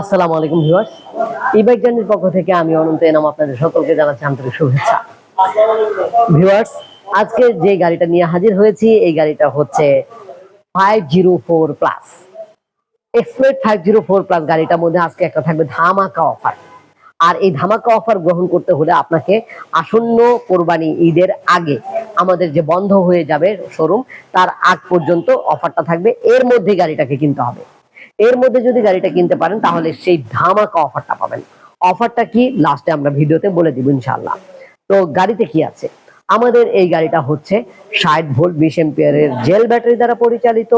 আসসালামু আলাইকুম ভিউয়ার্স। ই বাইক জার্নির পক্ষ থেকে আমি অনন্ত এনাম আপনাদের সকলকে জানাচ্ছি আন্তরিক শুভেচ্ছা। ভিউয়ার্স, আজকে যে গাড়িটা নিয়ে হাজির হয়েছি, এই গাড়িটা হচ্ছে ফাইভ জিরো ফোর প্লাস এক্সপ্লেট ফাইভ জিরো ফোর প্লাস গাড়িটার মধ্যে আজকে একটা থাকবে ধামাকা অফার আর এই ধামাকা অফার গ্রহণ করতে হলে আপনাকে আসন্ন কোরবানি ঈদের আগে আমাদের যে বন্ধ হয়ে যাবে শোরুম তার আগ পর্যন্ত অফারটা থাকবে। এর মধ্যে গাড়িটাকে কিনতে হবে। এর মধ্যে যদি গাড়িটা কিনতে পারেন, তাহলে সেই ধামাকা অফারটা পাবেন। অফারটা কি? লাস্টে আমরা ভিডিওতে বলে দিব ইনশাআল্লাহ। তো গাড়িতে কি আছে? আমাদের এই গাড়িটা হচ্ছে ষাট ভোল্ট বিশ এম্পিয়ারের জেল ব্যাটারি দ্বারা পরিচালিত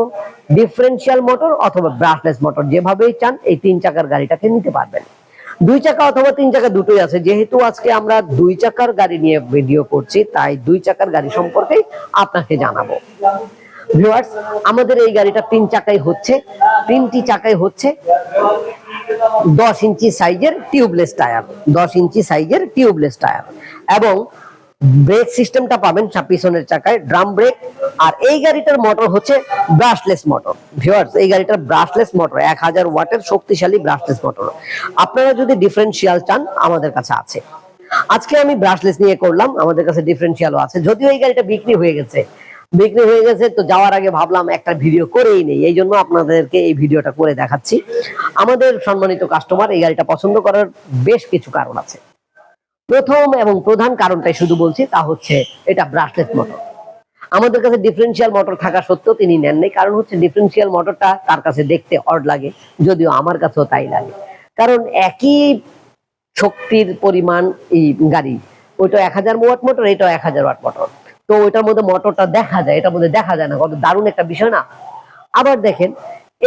ডিফারেন্সিয়াল মোটর অথবা ব্রাশলেস মোটর যেভাবেই চান, এই তিন চাকার গাড়িটাকে নিতে পারবেন। দুই চাকা অথবা তিন চাকা দুটোই আছে। যেহেতু আজকে আমরা দুই চাকার গাড়ি নিয়ে ভিডিও করছি, তাই দুই চাকার গাড়ি সম্পর্কে আপনাকে জানাব। ভিউয়ার্স আমাদের এই গাড়িটা তিন চাকাই হচ্ছে। তিনটি চাকাই হচ্ছে দশ ইঞ্চি সাইজের টিউবলেস টায়ার দশ ইঞ্চি সাইজের টিউবলেস টায়ার এবং ব্রেক সিস্টেমটা পাবেন পিছনের চাকায় ড্রাম ব্রেক আর এই গাড়িটার মোটর হচ্ছে ব্রাশলেস মোটর ভিউয়ার্স এই গাড়িটার ব্রাশলেস মোটর এক হাজার ওয়াটের শক্তিশালী ব্রাশলেস মোটর আপনারা যদি ডিফারেন্সিয়াল চান, আমাদের কাছে আছে। আজকে আমি ব্রাশলেস নিয়ে করলাম, আমাদের কাছে ডিফারেন্সিয়ালও আছে। যদিও এই গাড়িটা বিক্রি হয়ে গেছে বিক্রি হয়ে গেছে, তো যাওয়ার আগে ভাবলাম একটা ভিডিও করেই নেই। এই জন্য আপনাদেরকে এই ভিডিওটা করে দেখাচ্ছি। আমাদের সম্মানিত কাস্টমার এই গাড়িটা পছন্দ করার বেশ কিছু কারণ আছে। প্রথম এবং প্রধান কারণটাই শুধু বলছি, তা হচ্ছে এটা ব্রাশলেস মোটর আমাদের কাছে ডিফারেন্সিয়াল মোটর থাকা সত্ত্বেও তিনি নেন নাই। কারণ হচ্ছে ডিফারেন্সিয়াল মোটরটা তার কাছে দেখতে অড লাগে, যদিও আমার কাছেও তাই লাগে। কারণ একই শক্তির পরিমাণ এই গাড়ি, ওইটা এক হাজার ওয়াট মোটর এটাও এক হাজার ওয়াট মোটর তো ওইটার মধ্যে মোটরটা দেখা যায়, এটার মধ্যে দেখা যায় না, কত দারুণ একটা বিষয় না? আবার দেখেন,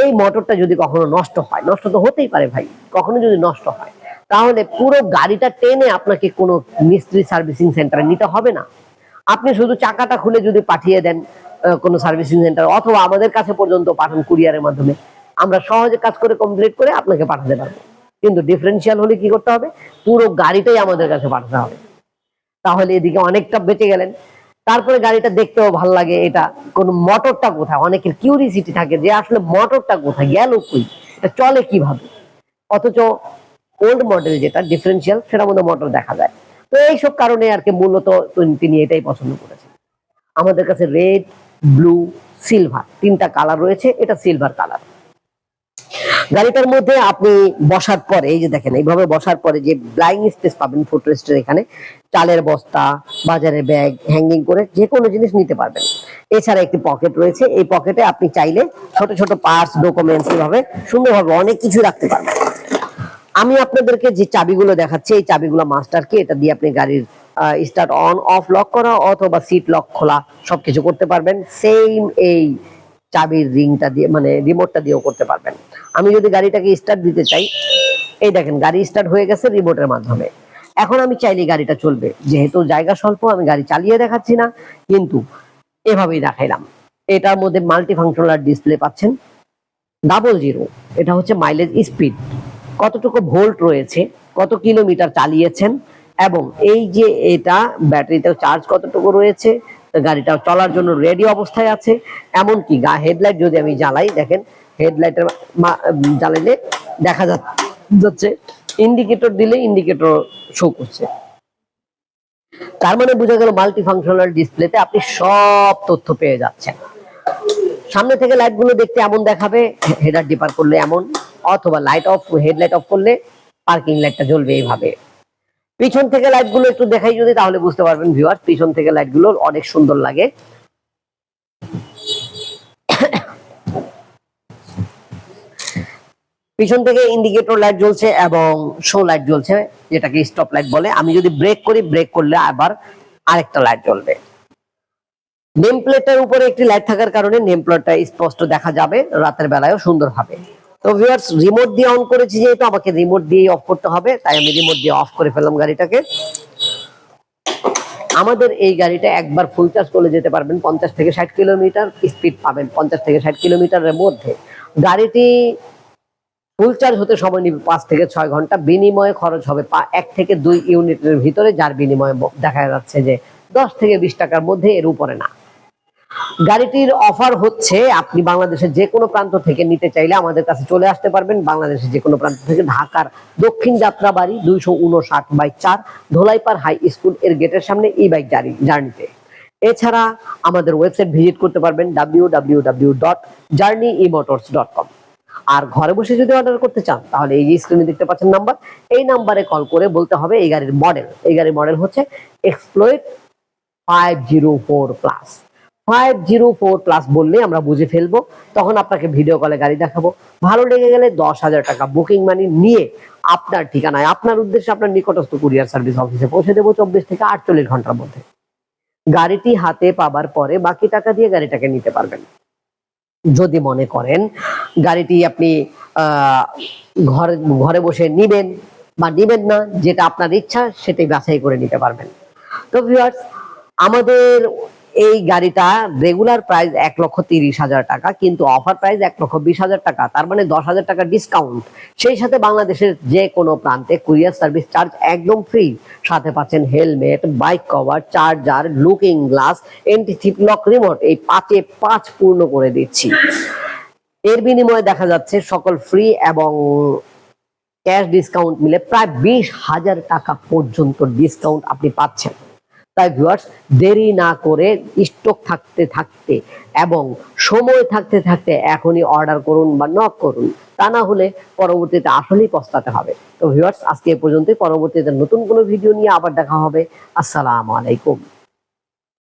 এই মোটরটা যদি কখনো নষ্ট হয়, নষ্ট তো হতেই পারে ভাই, কখনো যদি নষ্ট হয়, তাহলে পুরো গাড়িটা টেনে আপনাকে কোনো মিস্ত্রি সার্ভিসিং সেন্টারে নিতে হবে না। আপনি শুধু চাকাটা খুলে যদি পাঠিয়ে দেন কোনো সার্ভিসিং সেন্টার অথবা আমাদের কাছে পর্যন্ত পাঠান কুরিয়ারের মাধ্যমে, আমরা সহজে কাজ করে কমপ্লিট করে আপনাকে পাঠাতে পারব। কিন্তু ডিফারেন্সিয়াল হলে কি করতে হবে? পুরো গাড়িটাই আমাদের কাছে পাঠাতে হবে। তাহলে এদিকে অনেকটা বেঁচে গেলেন। তারপরে গাড়িটা দেখতেও ভালো লাগে, এটা কোন মোটরটা কোথায়? অনেকের কিউরিসিটি থাকে যে আসলে মোটরটা কোথায়, গেল কই? এটা চলে কীভাবে? অথচ ওল্ড মডেল যেটা ডিফারেন্সিয়াল সেটার মধ্যে মোটর দেখা যায়। তো এইসব কারণে আর কি মূলত তিনি এটাই পছন্দ করেছেন। আমাদের কাছে রেড ব্লু সিলভার তিনটা কালার রয়েছে, এটা সিলভার কালার গাড়িটার মধ্যে আপনি বসার পরে, এই যে দেখেন, এইভাবে বসার পরে যে ব্লাইং স্পেস পাবেন ফুটরেস্টের এখানে, চালের বস্তা, বাজারের ব্যাগ হ্যাঙ্গিং করে যে কোনো জিনিস নিতে পারবেন। এছাড়া একটি পকেট রয়েছে, এই পকেটে আপনি চাইলে ছোট ছোট পার্টস ডকুমেন্টস এভাবে সুন্দরভাবে অনেক কিছু রাখতে পারবেন। আমি আপনাদেরকে যে চাবিগুলো দেখাচ্ছি, এই চাবিগুলো মাস্টার কি এটা দিয়ে আপনি গাড়ির স্টার্ট অন অফ লক করা অথবা সিট লক খোলা সবকিছু করতে পারবেন। সেম এই চাবির রিংটা দিয়ে মানে রিমোটটা দিয়েও করতে পারবেন। আমি যদি গাড়িটাকে স্টার্ট দিতে চাই, এই দেখেন, গাড়ি স্টার্ট হয়ে গেছে রিমোটের মাধ্যমে। এখন আমি চাইলে গাড়িটা চলবে। যেহেতু জায়গা স্বল্প, আমি গাড়ি চালিয়ে দেখাচ্ছি না, কিন্তু এভাবেই দেখাইলাম। এটার মধ্যে মাল্টি ফাংশনাল ডিসপ্লে পাচ্ছেন। ডাবল জিরো এটা হচ্ছে মাইলেজ স্পিড কতটুকু ভোল্ট রয়েছে, কত কিলোমিটার চালিয়েছেন, এবং এই যে এটা ব্যাটারিতে চার্জ কতটুকু রয়েছে গাড়িটা চলার জন্য রেডি অবস্থায় আছে, এমনকি গা হেডলাইট যদি আমি জ্বালাই, দেখেন হেডলাইটের জ্বালাইলে দেখা যাচ্ছে ইন্ডিকেটর দিলে ইন্ডিকেটর শো করছে। তার মানে বোঝা গেল মাল্টি ফাংশনাল ডিসপ্লেতে আপনি সব তথ্য পেয়ে যাচ্ছেন। সামনে থেকে লাইটগুলো দেখতে এমন দেখাবে হেডার ডিপার করলে এমন, অথবা লাইট অফ হেডলাইট অফ করলে পার্কিং লাইটটা জ্বলবে এইভাবে। পিছন থেকে লাইটগুলো একটু দেখাই যদি, তাহলে বুঝতে পারবেন ভিউয়ার পিছন থেকে লাইটগুলো অনেক সুন্দর লাগে। পিছন থেকে ইন্ডিকেটর লাইট জ্বলছে এবং শো লাইট জ্বলছে, যেটাকে স্টপ লাইট বলে। আমি যদি ব্রেক করি ব্রেক করলে আবার আরেকটা লাইট জ্বলবে। নেম প্লেটের উপরে একটি লাইট থাকার কারণে নেম প্লেটটা স্পষ্ট দেখা যাবে, রাতের বেলায়ও সুন্দর হবে তো ভিউয়ার্স রিমোট দিয়ে অন করেছি যেহেতু আমাকে রিমোট দিয়ে অফ করতে হবে, তাই আমি রিমোট দিয়ে অফ করে ফেললাম গাড়িটাকে। আমাদের এই গাড়িটা একবার ফুল চার্জ করে যেতে পারবেন পঞ্চাশ থেকে ষাট কিলোমিটার স্পিড পাবেন, পঞ্চাশ থেকে ষাট কিলোমিটারের মধ্যে। গাড়িটি ফুল চার্জ হতে সময় নিবে পাঁচ থেকে ছয় ঘণ্টা, বিনিময়ে খরচ হবে পা- এক থেকে দুই ইউনিটের ভিতরে, যার বিনিময়ে দেখা যাচ্ছে যে দশ থেকে বিশ টাকার মধ্যে এর উপরে না। গাড়িটির অফার হচ্ছে, আপনি বাংলাদেশের যে কোনো প্রান্ত থেকে নিতে চাইলে আমাদের কাছে চলে আসতে পারবেন। বাংলাদেশের যে কোনো প্রান্ত থেকে ঢাকার দক্ষিণ যাত্রাবাড়ি দুইশো উনষাট বাই চার ধোলাইপাড় হাই স্কুলের গেটের সামনে ই বাইক জার্নিতে। এছাড়া আমাদের ওয়েবসাইট ভিজিট করতে পারবেন W W dot journey emotors dot com আর ঘরে বসে যদি অর্ডার করতে চান, তাহলে এই যে স্ক্রিনে দেখতে পাচ্ছেন নাম্বার এই নাম্বারে কল করে বলতে হবে এই গাড়ির মডেল এই গাড়ির মডেল হচ্ছে exploit five zero four plus five zero four plus বললে আমরা বুঝে ফেলব। তখন আপনাকে ভিডিও কলে গাড়ি দেখাবো। ভালো লেগে গেলে দশ হাজার টাকা বুকিং মানি নিয়ে আপনার ঠিকানায়, আপনার উদ্দেশ্যে আপনার নিকটস্থ কুরিয়ার সার্ভিস অফিসে পৌঁছে দেবো চব্বিশ থেকে আটচল্লিশ ঘণ্টার মধ্যে। গাড়িটি হাতে পাবার পরে বাকি টাকা দিয়ে গাড়িটাকে নিতে পারবেন। যদি মনে করেন গাড়িটি আপনি ঘরে ঘরে বসে নিবেন বা নিবেন না, যেটা আপনার ইচ্ছা সেটাই বাছাই করে নিতে পারবেন। তো ভিউয়ার্স আমাদের এই গাড়িটা রেগুলার প্রাইস এক লক্ষ তিরিশ হাজার টাকা, কিন্তু অফার প্রাইস এক লক্ষ বিশ হাজার টাকা, তার মানে দশ হাজার টাকা ডিসকাউন্ট সেই সাথে বাংলাদেশের যে কোনো প্রান্তে কুরিয়ার সার্ভিস চার্জ একদম ফ্রি সাথে পাচ্ছেন helmet bike cover charger looking glass anti lock remote এই পাঁচে পাঁচ পূর্ণ করে দিচ্ছি। এর বিনিময়ে দেখা যাচ্ছে সকল ফ্রি এবং ক্যাশ ডিসকাউন্ট মিলে প্রায় বিশ হাজার টাকা পর্যন্ত ডিসকাউন্ট আপনি পাচ্ছেন। তাই ভিউয়ার্স দেরি না করে স্টক থাকতে থাকতে এবং সময় থাকতে থাকতে এখনই অর্ডার করুন বা নক করুন। তা না হলে পরবর্তীতে আসলেই পস্তাতে হবে। তো ভিউয়ার্স আজকে এ পর্যন্তই। পরবর্তীতে নতুন কোনো ভিডিও নিয়ে আবার দেখা হবে। আসসালামু আলাইকুম।